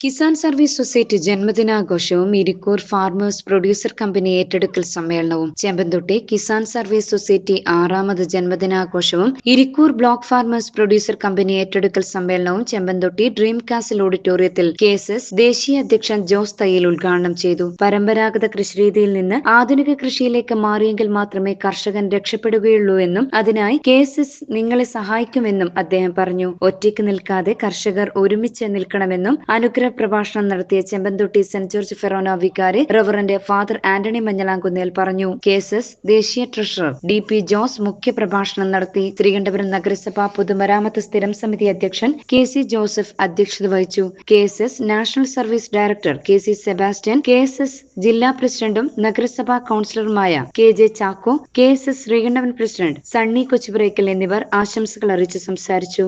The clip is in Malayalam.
കിസാൻ സർവീസ് സൊസൈറ്റി ജന്മദിനാഘോഷവും ഇരിക്കൂർ ഫാർമേഴ്സ് പ്രൊഡ്യൂസർ കമ്പനി ഏറ്റെടുക്കൽ സമ്മേളനവും ചെമ്പന്തൊട്ടി കിസാൻ സർവീസ് സൊസൈറ്റി ആറാമത് ജന്മദിനാഘോഷവും Irikkur block farmers producer company ഏറ്റെടുക്കൽ സമ്മേളനവും ചെമ്പന്തൊട്ടി ഡ്രീം കാസിൽ ഓഡിറ്റോറിയത്തിൽ കെ ദേശീയ അധ്യക്ഷൻ ജോസ് തയ്യൽ ഉദ്ഘാടനം ചെയ്തു. പരമ്പരാഗത കൃഷിരീതിയിൽ നിന്ന് ആധുനിക കൃഷിയിലേക്ക് മാറിയെങ്കിൽ മാത്രമേ കർഷകൻ രക്ഷപ്പെടുകയുള്ളൂ എന്നും അതിനായി കെ നിങ്ങളെ സഹായിക്കുമെന്നും അദ്ദേഹം പറഞ്ഞു. ഒറ്റയ്ക്ക് നിൽക്കാതെ കർഷകർ ഒരുമിച്ച് നിൽക്കണമെന്നും അനുഗ്രഹ പ്രഭാഷണം നടത്തിയ ചെമ്പന്തുട്ടി സെന്റ് ജോർജ് ഫെറോന വികാരി റവറന്റ് ഫാദർ ആന്റണി മഞ്ഞലാങ്കുന്നേൽ പറഞ്ഞു കേസസ് ദേശീയ ട്രഷറർ ഡി പി ജോസ് മുഖ്യ പ്രഭാഷണം നടത്തി തിരുവനന്തപുരം നഗരസഭ പൊതുമരാമത്ത് സ്ഥിരം സമിതി അധ്യക്ഷൻ കെ സി ജോസഫ് അധ്യക്ഷത വഹിച്ചു. K S S national service director K C Sebastian K S S ജില്ലാ പ്രസിഡന്റും നഗരസഭാ കൌൺസിലറുമായ K J Chacko K S S Sreekandapuram president Sunny Kochupurackal എന്നിവർ ആശംസകൾ അറിയിച്ച് സംസാരിച്ചു.